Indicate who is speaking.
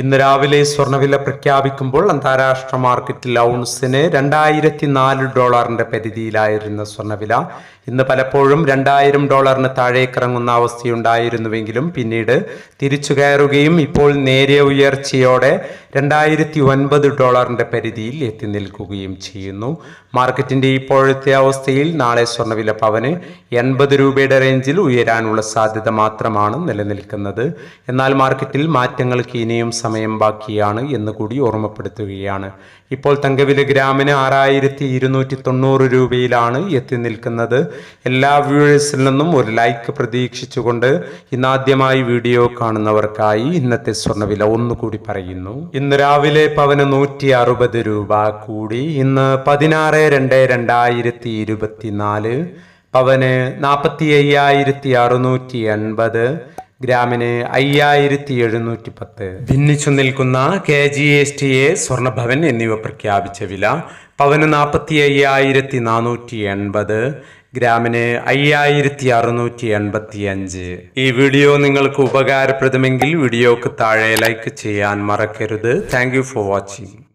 Speaker 1: ഇന്ന് രാവിലെ സ്വർണവില പ്രഖ്യാപിക്കുമ്പോൾ അന്താരാഷ്ട്ര മാർക്കറ്റിൽ ഔൺസിന് രണ്ടായിരത്തി നാല് ഡോളറിന്റെ പരിധിയിലായിരുന്ന സ്വർണവില ഇന്ന് പലപ്പോഴും രണ്ടായിരം ഡോളറിന് താഴേക്കിറങ്ങുന്ന അവസ്ഥയുണ്ടായിരുന്നുവെങ്കിലും പിന്നീട് തിരിച്ചു കയറുകയും ഇപ്പോൾ നേരിയ ഉയർച്ചയോടെ രണ്ടായിരത്തി ഒൻപത് ഡോളറിന്റെ പരിധിയിൽ എത്തി നിൽക്കുകയും ചെയ്യുന്നു. മാർക്കറ്റിന്റെ ഇപ്പോഴത്തെ അവസ്ഥയിൽ നാളെ സ്വർണവില പവന് എൺപത് രൂപയുടെ റേഞ്ചിൽ ഉയരാനുള്ള സാധ്യത മാത്രമാണ് നിലനിൽക്കുന്നത്. എന്നാൽ മാർക്കറ്റിൽ മാറ്റങ്ങൾക്ക് ഇനിയും സമയം ബാക്കിയാണ് എന്ന് കൂടി ഓർമ്മപ്പെടുത്തുകയാണ്. ഇപ്പോൾ തങ്കവില ഗ്രാമിന് ആറായിരത്തി ഇരുന്നൂറ്റി തൊണ്ണൂറ് രൂപയിലാണ് എത്തി നിൽക്കുന്നത്. എല്ലാ വ്യൂവേഴ്സിൽ നിന്നും ഒരു ലൈക്ക് പ്രതീക്ഷിച്ചുകൊണ്ട് ഇന്നാദ്യമായി വീഡിയോ കാണുന്നവർക്കായി ഇന്നത്തെ സ്വർണവില ഒന്നുകൂടി പറയുന്നു. ഇന്ന് രാവിലെ പവന് നൂറ്റി അറുപത് രൂപ കൂടി. ഇന്ന് പതിനാറ് രണ്ട് രണ്ടായിരത്തി ഇരുപത്തിനാല്. പവന് നാൽപ്പത്തി അയ്യായിരത്തി അറുന്നൂറ്റി എൺപത്. ഗ്രാമിന് അയ്യായിരത്തി എഴുന്നൂറ്റി പത്ത് ഭിന്നിച്ചു നിൽക്കുന്ന K G S T A Swarnabhavan എന്നിവ പ്രഖ്യാപിച്ച വില പവന് നാൽപ്പത്തി അയ്യായിരത്തി നാനൂറ്റി എൺപത് ഗ്രാമിന് അയ്യായിരത്തി അറുന്നൂറ്റി എൺപത്തി അഞ്ച് ഈ വീഡിയോ നിങ്ങൾക്ക് ഉപകാരപ്രദമെങ്കിൽ വീഡിയോക്ക് താഴെ ലൈക്ക് ചെയ്യാൻ മറക്കരുത്. Thank for watching